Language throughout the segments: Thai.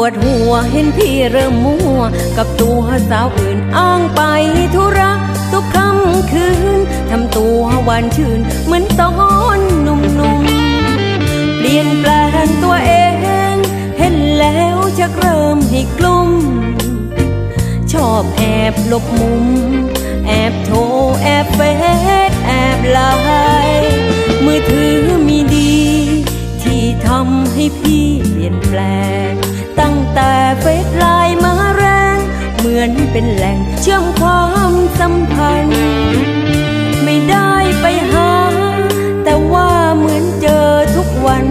วดหัวเห็นพี่เริ่มมัว กับตัวสาวอื่นอ้างไปธุระทุกค่ำคืน ทำตัวหวานชื่น เหมือนตอนหนุ่มๆ เปลี่ยนแปลงตัวเอง เห็นแล้วชักเริ่มให้กลุ้ม ชอบแอบหลบมุม แอบโทรแอบเฟซแอบไลน์มือถือมีดี ที่ทำให้พี่เปลี่ยนแปลง ตั้งแต่เฟซไลน์มาแรง เหมือนเป็นแหล่งเชื่อมความสัมพันธ์ ไม่ได้ไปหา แต่ว่าเหมือนเจอทุกวัน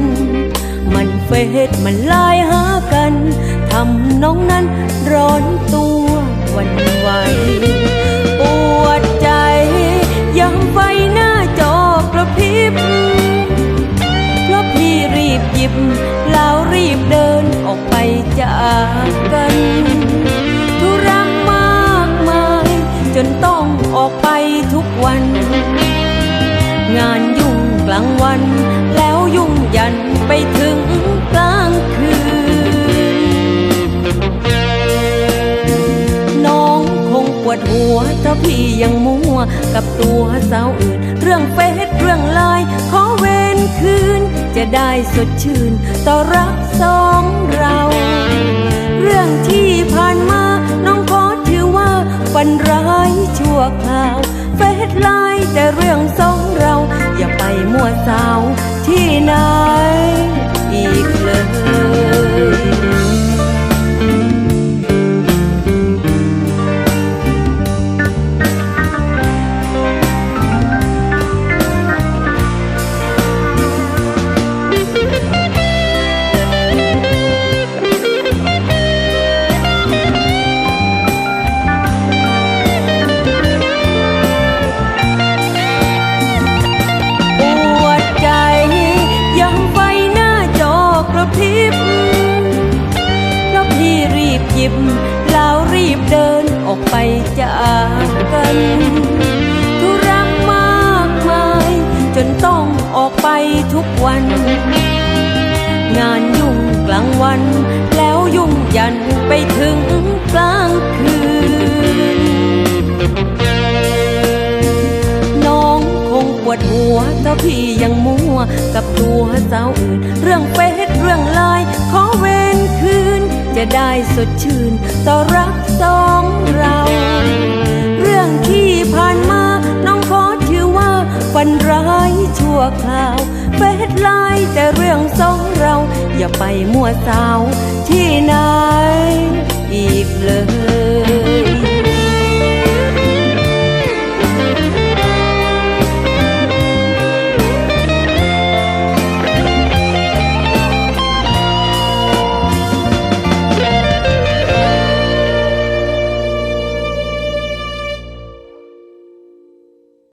มันเฟซมันไลน์ ทุกวัน งานยุ่งกลางวัน แล้วยุ่งยันไปถึงกลางคืน น้องคงปวดหัวถ้าพี่ยังมัว กับตัวสาวอื่น เรื่องเฟซเรื่องไลน์ขอเวนคืน จะได้สดชื่น ต่อรักสองเรา เรื่องที่ผ่านมาน้องขอถือว่าฝันร้ายชั่วคราว เฟซไลน์แต่เรื่องสองเรา อย่าไปมั่วสาวที่ไหน ไปจากกันธุระมากมาย จนต้องออกไปทุกวัน งานยุ่งกลางวัน แล้วยุ่งยันไปถึงกลางคืน น้องคงปวดหัวถ้าพี่ยังมัว กับตัวสาวอื่น เรื่องเฟซเรื่องไลน์ขอเว จะได้สดชื่น ต่อรักสองเรา เรื่องที่ผ่านมา น้องขอถือว่าฝันร้ายชั่วคราวเฟซไลน์แต่เรื่องสองเรา อย่าไปมั่วสาวที่ไหน